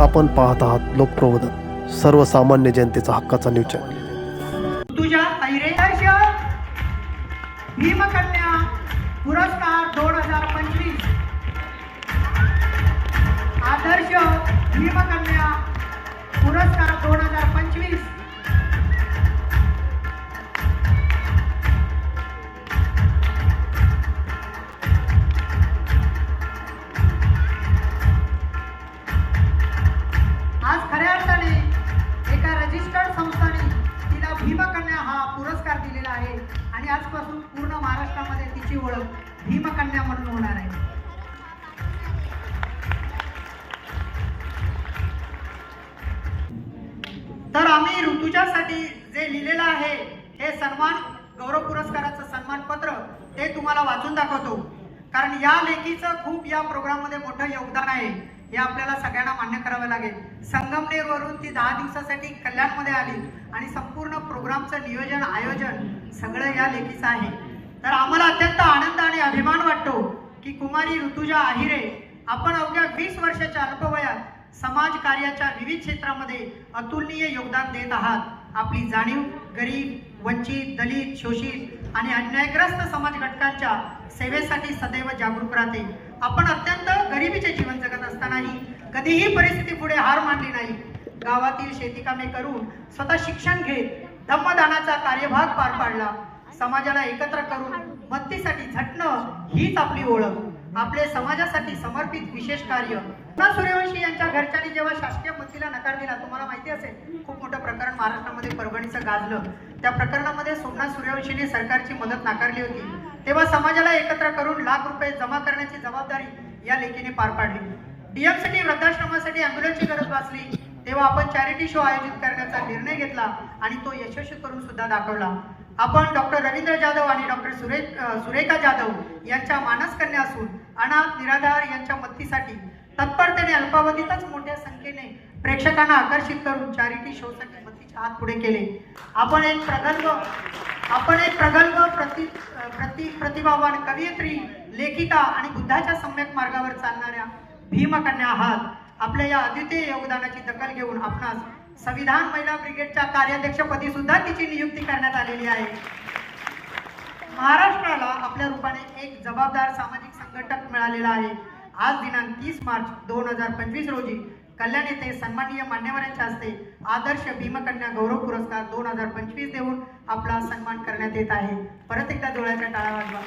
आपण पाहत आहात लोकप्रबोधन सर्वसामान्य जनतेचा हक्काचा न्यूज चॅनल तुझ्या पुरस्कार दोन हजार भीमकन्या हा पुरस्कार दिलेला आहे आणि आजपासून पूर्ण महाराष्ट्रामध्ये तिची ओळख भीमकन्या म्हणून होणार आहे. तर आम्ही ऋतुजासाठी जे लिहिलेलं आहे हे सन्मान गौरव पुरस्काराचं सन्मानपत्र ते तुम्हाला वाचून दाखवतो. कारण या लेखीचं खूप या प्रोग्राममध्ये मोठं योगदान आहे. हे आपल्याला सगळ्यांना मान्य करावं लागेल. संगमनेरवरून ती दहा दिवसासाठी कल्याणमध्ये आली आणि संपूर्ण प्रोग्रामचं नियोजन आयोजन सगळं या लेखीचं आहे. तर आम्हाला अत्यंत आनंद आणि अभिमान वाटतो की कुमारी ऋतुजा आहिरे आपण अवघ्या वीस वर्षाच्या अल्पवयात समाज कार्याच्या विविध क्षेत्रामध्ये अतुलनीय योगदान देत आहात. आपली जाणीव गरीब वंचित दलित शोषित आणि अन्यायग्रस्त समाज घटकांच्या सेवेसाठी सदैव जागरूक राहते. आपण अत्यंत गरिबीचे जीवन जगत नाही. कधीही परिस्थिती पुढे हार मानली नाही. गावातील शेतीकामे करून स्वतः शिक्षण घेत धम्मदानाचा कार्यभाग पार पाडला. समाजाला एकत्र करून मत्तीसाठी झटणं हीच आपली ओळख. आपले समाजासाठी समर्पित विशेष कार्य. पुन्हा सूर्यवंशी यांच्या घरच्यांनी जेव्हा शासकीय मत्तीला नकार दिला तुम्हाला माहिती असेल खूप मोठं प्रकरण महाराष्ट्रामध्ये परभणीचं गाजलं. त्या प्रकरणामध्ये सोमनाथ सूर्यवंशीने सरकारची मदत नाकारली होती. तेव्हा समाजाला एकत्र करून लाख रुपये जमा करण्याची जबाबदारी या लेखीने पार पाडली. डीएमसाठी वृद्धाश्रमासाठी अँब्युलन्सची गरज भासली तेव्हा आपण चॅरिटी शो आयोजित करण्याचा निर्णय घेतला आणि तो यशस्वी करून सुद्धा दाखवला. आपण डॉक्टर रवींद्र जाधव आणि डॉक्टर सुरेख सुरेखा जाधव यांच्या मानस कन्या असून अनाथ निराधार यांच्या मदतीसाठी तत्परतेने अल्पावधीतच मोठ्या संख्येने प्रेक्षकांना आकर्षित करून चॅरिटी शोसाठी मदतीचे हात पुढे केले. आपण एक प्रगल्भ आपण एक प्रगल्भ प्रति प्रति प्रतिभावान कवयित्री लेखिका आणि बुद्धाच्या सम्यक मार्गावर चालणाऱ्या भीमकन्या आहात. आपल्या या अद्वितीय योगदानाची दखल घेऊन आपणास संविधान महिला ब्रिगेडच्या कार्याध्यक्षपदी सुद्धा तिची नियुक्ती करण्यात आलेली आहे. महाराष्ट्राला आपल्या रूपाने एक जबाबदार सामाजिक संघटक मिळालेला आहे. आज दिनांक तीस मार्च दोन हजार पंचवीस रोजी कल्याण येथे सन्माननीय मान्यवरांच्या हस्ते आदर्श भीमकन्या गौरव पुरस्कार दोन हजार पंचवीस देऊन आपला सन्मान करण्यात येत आहे. परत एकदा डोळ्याच्या टाळा वाजवा.